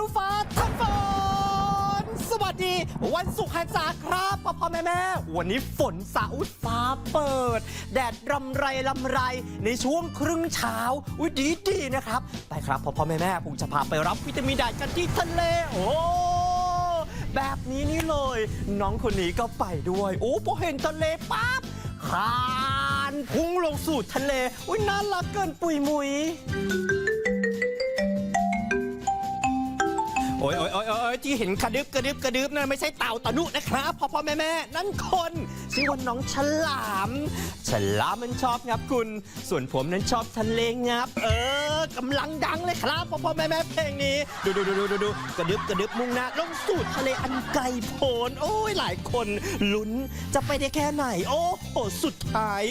นุฟ้าทันฝนสวัสดี วันสุขหันษาครับพ่อพ่อแม่แม่วันนี้ฝนสาอุดฟ้าเปิด แดดรำไรรำไร ในช่วงครึ่งเช้า อุ้ยดีดีนะครับ ไปครับพ่อพ่อแม่แม่ผมจะพาไปรับวิตามินแดดกันที่ทะเล โอ้แบบนี้นี่เลย น้องคนนี้ก็ไปด้วย โอ้พอเห็นทะเลปั๊บคานพุ่งลงสู่ทะเล อุ้ยน่ารักเกินปุยมุย โอ้ยโอ้ยโอ้ยโอ้ ยที่เห็นกระดึบกระดึบกระดึบนั่นไม่ใช่เต่าตะนุนะครับพ่อพ่อแม่แม่นั่นคนชื่อว่าน้องฉลามฉลามมันชอบงับคุณ ส่วนผมนั้นชอบทะเลงับ เออกำลังดังเลยครับพ่อพ่อแม่แม่เพลงนี้ ดูดูดูดูดูดูกระดึบกระดึบมุ่งหน้าลงสู่ทะเลอันไกลโพ้นโอ้ยหลายคนลุ้นจะไปได้แค่ไหน โอ้โหสุดท้าย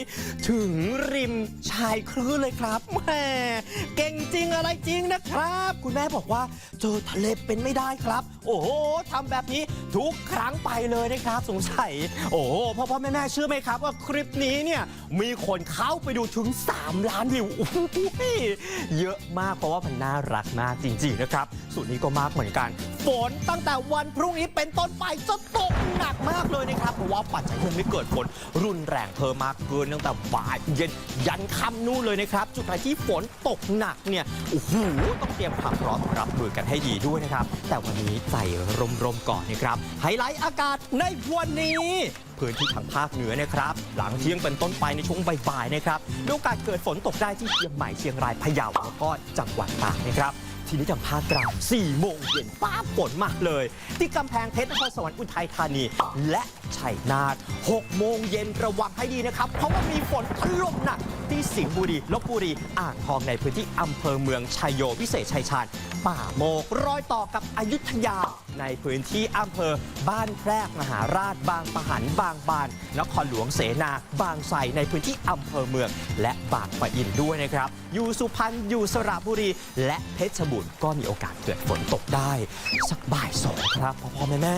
ถึงริมชายคลื่นเลยครับแหม่เก่งจริงอะไรจริงนะครับ คุณแม่บอกว่าเจอทะเลเป็นไม่ได้ครับโอ้โหทำแบบนี้ทุกครั้งไปเลยนะครับสงสัย โอ้โหพ่อพ่อแม่แม่เชื่อไหมครับ ว่าคลิปนี้เนี่ยมีคนเข้าไปดูถึง 3 ล้านวิวโอ้โหเยอะมากเพราะว่ามันน่ารักมากจริงๆนะครับส่วนนี้ก็มากเหมือนกัน ฝนตั้งแต่วันพรุ่งนี้เป็นต้นไปจะตกหนักมากเลยนะครับเพราะว่าปัจจัยยังไม่เกิดฝนรุนแรงเพิ่มมากเกินตั้งแต่บ่ายเย็นยันค่ำนู่นเลยนะครับ จุดไหนที่ฝนตกหนักเนี่ยโอ้โหต้องเตรียมความพร้อมรับมือกันให้ดีด้วยนะครับ แต่วันนี้ใจร่มๆก่อนนะครับ ไฮไลท์อากาศในวันนี้ พื้นที่ทางภาคเหนือนะครับ หลังเที่ยงเป็นต้นไปในช่วงบ่ายๆนะครับโอกาสเกิดฝนตกได้ที่เชียงใหม่เชียงรายพะเยาแล้วก็จังหวัดตากนะครับทีนี้ทางภาคกลาง4โมงเย็นป้าฝนมากเลย ที่กำแพงเพชรนครสวรรค์อุทัยธานี และชัยนาท6โมงเย็นระวังให้ดีนะครับ เพราะว่ามีฝนถล่มหนัก ที่สิงห์บุรีลบบุรีอ่างทองในพื้นที่อำเภอเมืองชัยโยวิเศษชัยชาญป่าโมกรอยต่อกับอยุธยา ในพื้นที่อำเภอบ้านแพรกมหาราชบางปะหันบางบาน นครหลวงเสนา บางไทรในพื้นที่อำเภอเมือง และบางปะอินด้วยนะครับ อยู่สุพรรณอยู่สระบุรี และเพชรบูรณ์ก็มีโอกาสเกิดฝนตกได้ สักบ่ายสองครับพ่อพ่อแม่แม่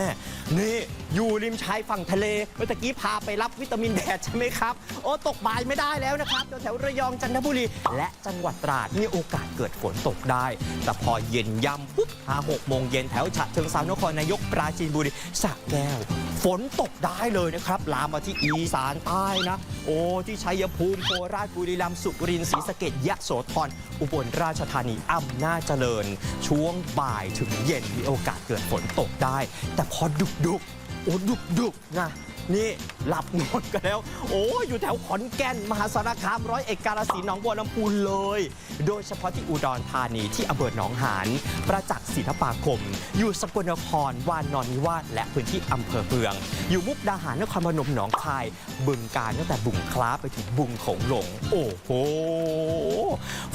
นี่อยู่ริมชายฝั่งทะเลเมื่อกี้พาไปรับวิตามินแดดใช่ไหมครับ โอ้ตกบ่ายไม่ได้แล้วนะครับแถวระยองจันทบุรี และจังหวัดตราดมีโอกาสเกิดฝนตกได้ แต่พอเย็นย่ำปุ๊บหาหกโมงเย็นแถวฉะเชิงเซานครนายกปราจีนบุรีสระแก้ว ฝนตกได้เลยนะครับ ลามมาที่อีสานใต้นะ โอ้ที่ชัยภูมิโคราชบุรีรัมย์สุรินทร์ศรีสะเกดยะโสธรอุบลราชธานีอำนาจเจริญ ช่วงบ่ายถึงเย็นมีโอกาสเกิดฝนตกได้ แต่พอดุกดุกโอ้ดุกดุกนะ นี่หลับหมดกันแล้ว โอ้ยอยู่แถวขอนแก่นมหาสารคามร้อยเอกกาลสินธุ์หนองบัวลำพูเลย โดยเฉพาะที่อุดรธานีที่อำเภอหนองหานประจักษ์ศิลปาคม อยู่สกลนครวานนอนนิวาสและพื้นที่อำเภอเมือง อยู่มุกดาหารนครพนมหนองคาย บึงการตั้งแต่บุงคล้าไปถึงบุงโขงหลง โอ้โห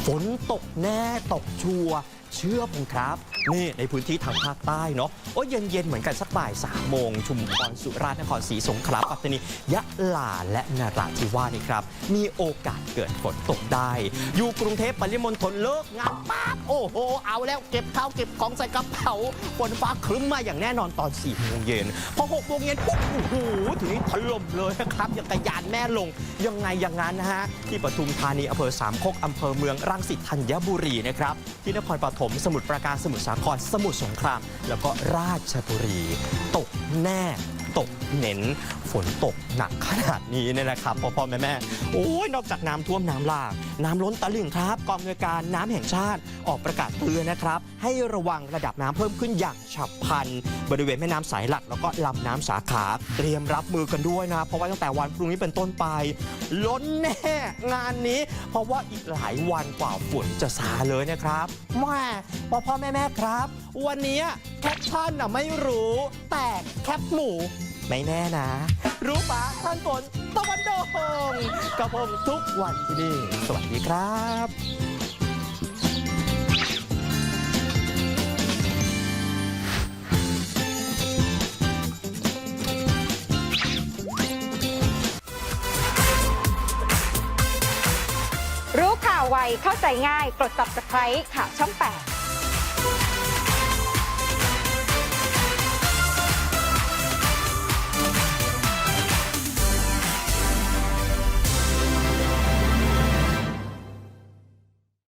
ฝนตกแน่ตกชัว เชื่อผมครับ นี่ในพื้นที่ทางภาคใต้เนาะโอ้ยเย็นๆเหมือนกันสักบ่ายสามโมงชุมพรสุราษฎร์นครศรีสงขลาปัตตานียะลาและนราธิวาสนี่ครับ มีโอกาสเกิดฝนตกได้ อยู่กรุงเทพปริมณฑลเลิกงานปั๊บโอ้โห เอาแล้วเก็บข้าวเก็บของใส่กระเป๋าฝนฟ้าครึ้มมาอย่างแน่นอนตอน4ี่โมงเย็นพอ6โมงเย็นปุ๊บโอ้โหทีนี้ถล่มเลยนะครับอย่างกระยานแม่ลงยังไงอย่างนั้นนะฮะที่ปทุมธานีอำเภอสามโคกอำเภอเมืองรังสิตธัญบุรีนะครับที่นครปฐมสมุทรปราการสมุทรสาครสมุทรสงคราม แล้วก็ราชบุรี ตกแน่ ตกเน้นฝนตกหนักขนาดนี้เนี่ยนะครับพ่อพ่อแม่แม่โอ้ยนอกจากน้ำท่วมน้ำหลาก น้ำล้นตลิ่งครับกองอำนวยการน้ำแห่งชาติออกประกาศเตือนนะครับ ให้ระวังระดับน้ำเพิ่มขึ้นอย่างฉับพลัน บริเวณแม่น้ำสายหลักแล้วก็ลำน้ำสาขาเตรียมรับมือกันด้วยนะเพราะว่าตั้งแต่วันพรุ่งนี้เป็นต้นไป ล้นแน่งานนี้ เพราะว่าอีกหลายวันกว่าฝนจะซาเลยนะครับแม่พ่อพ่อแม่แม่ครับ วันนี้ ปชั่นน่ะไม่รู้ แต่แคปหมู ไม่แน่นะ รู้ปะท่านฝนตะวันโดงกระพงทุกวันที่นี่ สวัสดีครับรู้ข่าวไวเข้าใจง่าย กด subscribe ข่าวช่อง 8